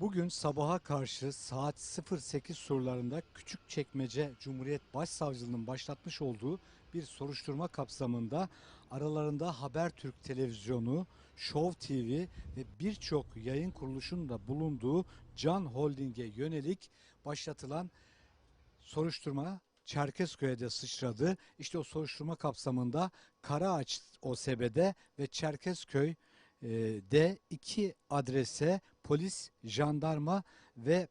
Bugün sabaha karşı saat 08 surlarında Küçükçekmece Cumhuriyet Başsavcılığının başlatmış olduğu bir soruşturma kapsamında aralarında Habertürk Televizyonu, Show TV ve birçok yayın kuruluşunun da bulunduğu Can Holding'e yönelik başlatılan soruşturma Çerkezköy'e de sıçradı. İşte o soruşturma kapsamında Karaağaç OSB'de ve Çerkezköy de iki adrese polis, jandarma ve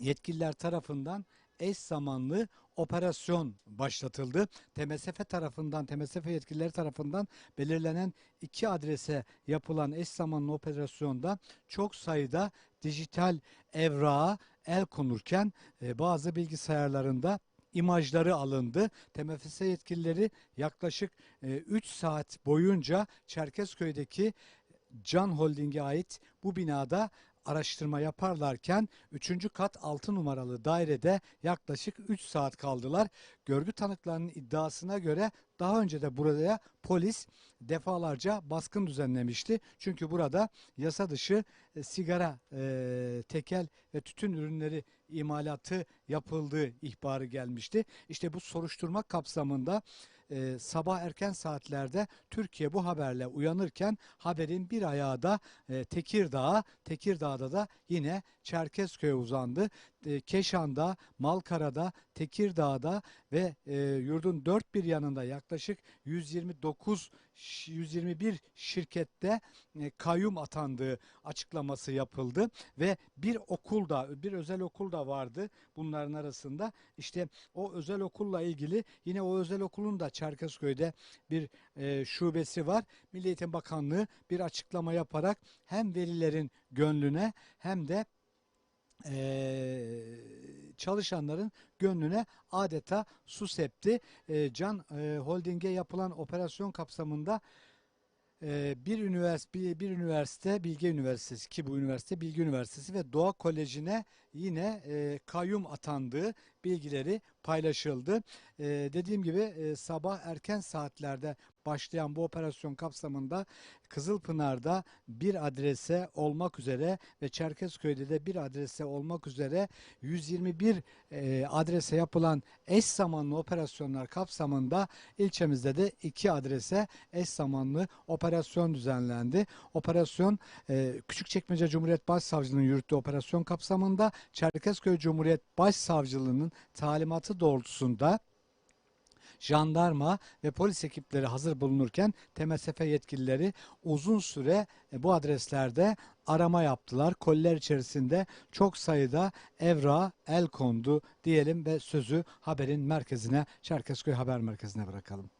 yetkililer tarafından eş zamanlı operasyon başlatıldı. TMSF tarafından, TMSF yetkilileri tarafından belirlenen iki adrese yapılan eş zamanlı operasyonda çok sayıda dijital evrağa el konurken e, bazı bilgisayarlarında imajları alındı. TMFS yetkilileri yaklaşık 3 saat boyunca Çerkezköy'deki Can Holding'e ait bu binada araştırma yaparlarken 3. kat 6 numaralı dairede yaklaşık 3 saat kaldılar. Görgü tanıklarının iddiasına göre daha önce de buraya polis defalarca baskın düzenlemişti. Çünkü burada yasa dışı e, sigara, e, tekel ve tütün ürünleri imalatı yapıldığı ihbarı gelmişti. İşte bu soruşturma kapsamında e, sabah erken saatlerde Türkiye bu haberle uyanırken haberin bir ayağı da e, Tekirdağ'a, Tekirdağ'da da yine Çerkezköy'e uzandı. E, Keşan'da, Malkara'da, Tekirdağ'da ve e, yurdun dört bir yanında yaklaşık 129 121 şirkette e, kayyum atandığı açıklaması yapıldı ve bir okulda bir özel okul da vardı bunların arasında işte o özel okulla ilgili yine o özel okulun da Çerkezköy'de bir e, şubesi var. Milli Eğitim Bakanlığı bir açıklama yaparak hem velilerin gönlüne hem de eee, çalışanların gönlüne adeta su septi. Eee, Can eee, Holding'e yapılan operasyon kapsamında eee, bir üniversite bir, bir üniversite Bilge Üniversitesi ki bu üniversite Bilgi Üniversitesi ve Doğa Koleji'ne yine eee, kayyum atandığı bilgileri paylaşıldı. Eee, dediğim gibi eee, sabah erken saatlerde başlayan bu operasyon kapsamında Kızılpınar'da bir adrese olmak üzere ve Çerkezköy'de de bir adrese olmak üzere 121 e, adrese yapılan eş zamanlı operasyonlar kapsamında ilçemizde de iki adrese eş zamanlı operasyon düzenlendi. Operasyon e, Küçükçekmece Cumhuriyet Başsavcılığı'nın yürüttüğü operasyon kapsamında Çerkezköy Cumhuriyet Başsavcılığı'nın talimatı doğrultusunda jandarma ve polis ekipleri hazır bulunurken TMSF yetkilileri uzun süre e, bu adreslerde arama yaptılar. Koliler içerisinde çok sayıda evra el kondu diyelim ve sözü haberin merkezine Çerkezköy Haber Merkezi'ne bırakalım.